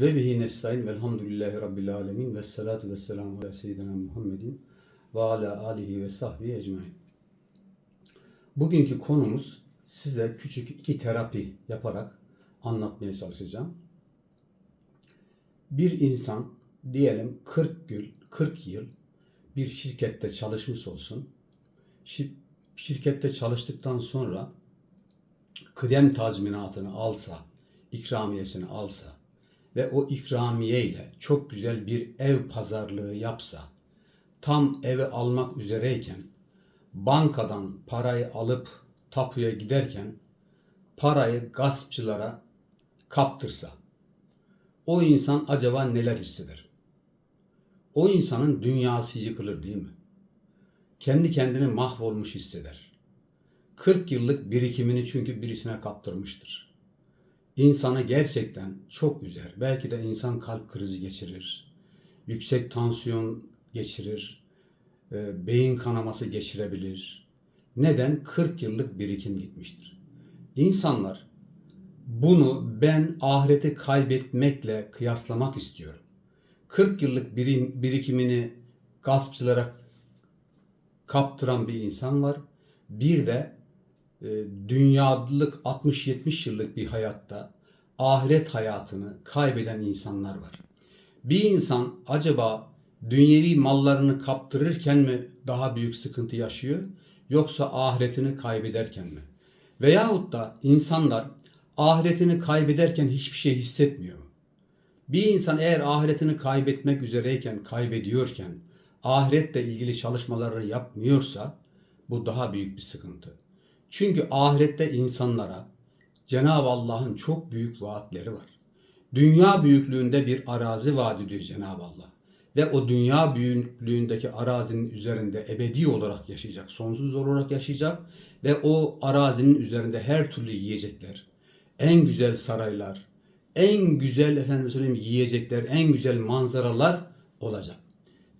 Ve bihi nestaîn velhamdülillahi rabbil alemin ve salatu ve selamu ala seyyidina Muhammedin ve ala alihi ve sahbihi ecmaîn. Bugünkü konumuz size küçük iki terapi yaparak anlatmaya çalışacağım. Bir insan diyelim 40 yıl, 40 yıl bir şirkette çalışmış olsun. Şir- Şirkette çalıştıktan sonra kıdem tazminatını alsa, ikramiyesini alsa ve o ikramiye ile çok güzel bir ev pazarlığı yapsa, tam eve almak üzereyken bankadan parayı alıp tapuya giderken parayı gaspçılara kaptırsa, o insan acaba neler hisseder? O insanın dünyası yıkılır değil mi? Kendi kendini mahvolmuş hisseder. 40 yıllık birikimini çünkü birisine kaptırmıştır. İnsanı gerçekten çok üzer. Belki de insan kalp krizi geçirir. Yüksek tansiyon geçirir. e, Beyin kanaması geçirebilir. Neden? 40 yıllık birikim gitmiştir. İnsanlar bunu ben ahireti kaybetmekle kıyaslamak istiyorum. 40 yıllık birim, birikimini gaspçılara kaptıran bir insan var. Bir de dünyalık 60-70 yıllık bir hayatta ahiret hayatını kaybeden insanlar var. Bir insan acaba dünyevi mallarını kaptırırken mi daha büyük sıkıntı yaşıyor yoksa ahiretini kaybederken mi? Veyahut da insanlar ahiretini kaybederken hiçbir şey hissetmiyor mu? Bir insan eğer ahiretini kaybetmek üzereyken, kaybediyorken ahiretle ilgili çalışmaları yapmıyorsa bu daha büyük bir sıkıntı. Çünkü ahirette insanlara Cenab-ı Allah'ın çok büyük vaatleri var. Dünya büyüklüğünde bir arazi vaat ediyor Cenab-ı Allah. Ve o dünya büyüklüğündeki arazinin üzerinde ebedi olarak yaşayacak, sonsuz olarak yaşayacak ve o arazinin üzerinde her türlü yiyecekler, en güzel saraylar, en güzel efendim söyleyeyim yiyecekler, en güzel manzaralar olacak.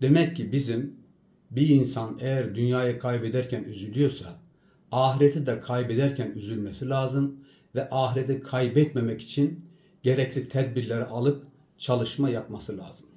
Demek ki bizim bir insan eğer dünyayı kaybederken üzülüyorsa ahireti de kaybederken üzülmesi lazım ve ahireti kaybetmemek için gerekli tedbirleri alıp çalışma yapması lazım.